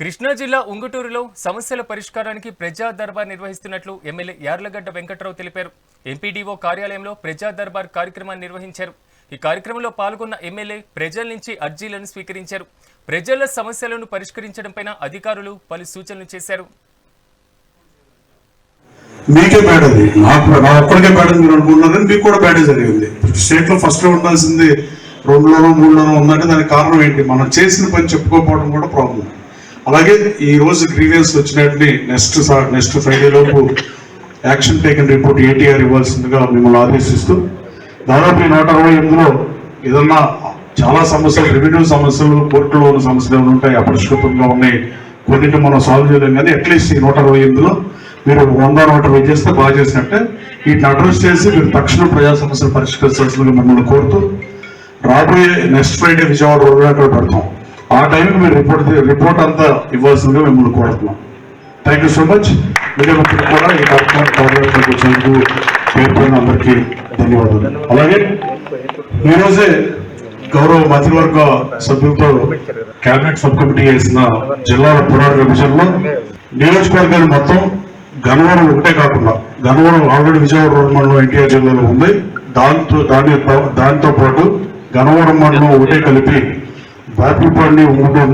కృష్ణా జిల్లా ఉంగుటూరులో సమస్యల పరిష్కారానికి ప్రజా దర్బార్ నిర్వహిస్తున్నట్లు ఎమ్మెల్యే యార్లగడ్డ వెంకట్రావు తెలిపారు. ఎంపీడీఓ కార్యాలయంలో ప్రజా దర్బార్ కార్యక్రమాన్ని నిర్వహించారు. ఈ కార్యక్రమంలో పాల్గొన్న ఎమ్మెల్యే ప్రజల నుంచి అర్జీలను స్వీకరించారు. ప్రజల సమస్యలను పరిష్కరించడంపై అధికారులు పలు సూచనలు చేశారు. మీకే బ్యాడ్ అది. నాకు నా బ్యాడ్ అని మీరు అనుకుంటున్నారని మీకు కూడా బ్యాడే జరిగింది. లో ఉండాల్సింది రెండులోనో మూడులోనో ఉందంటే దానికి కారణం ఏంటి? మనం చేసిన పని చెప్పుకోకపోవడం కూడా ప్రాబ్లం అలాగే ఈ రోజు గ్రీవియన్స్ వచ్చినట్టు నెక్స్ట్ నెక్స్ట్ ఫ్రైడే లోపు యాక్షన్ టేకన్ రిపోర్ట్ ఏటీఆర్ ఇవ్వాల్సిందిగా మిమ్మల్ని ఆదేశిస్తూ దాదాపు ఈ నూట అరవై ఎనిమిదిలో ఏదన్నా చాలా సమస్యలు రెవెన్యూ సమస్యలు కోర్టులో ఉన్న సమస్యలు ఏమైనా ఉంటాయి అపరిష్కృతంగా ఉన్నాయి కొన్నింటి మనం సాల్వ్ చేయలేం. కానీ అట్లీస్ట్ ఈ నూట అరవై ఎనిమిదిలో మీరు వంద నూట అరవై చేస్తే బాగా చేసినట్టే వీటిని అడ్రస్ చేసి మీరు తక్షణ ప్రజా సమస్యలు పరిష్కరించాల్సిందిగా మిమ్మల్ని కోరుతూ రాబోయే నెక్స్ట్ ఫ్రైడే విజయవాడ రోడ్డు అక్కడ పెడతాం. ఆ టైంకి మీరు రిపోర్ట్ రిపోర్ట్ అంతా ఇవ్వాల్సిందిగా మిమ్మల్ని కోరుతున్నాం. Thank you so much media మిత్రులు కూడా ఈ కార్యక్రమం పాల్గొనడానికి వచ్చినందుకు పేర్కొన్న అందరికీ ధన్యవాదాలు. అలాగే ఈరోజే రోజే గౌరవ మంత్రివర్గ సభ్యులతో కేబినెట్ సబ్ కమిటీ వేసిన జిల్లాల పునర్విభజనలో నియోజకవర్గాలు మొత్తం గనవరం ఒకటే కాకుండా గనవరం ఆల్రెడీ విజయవాడ రోడ్ మండలం ఎన్టీఆర్ జిల్లాలో ఉంది. దాంతో దాని దాంతో పాటు గనవరం మండలం ఒకటే కలిపి బాపులపల్లి ఉంగుటూరుని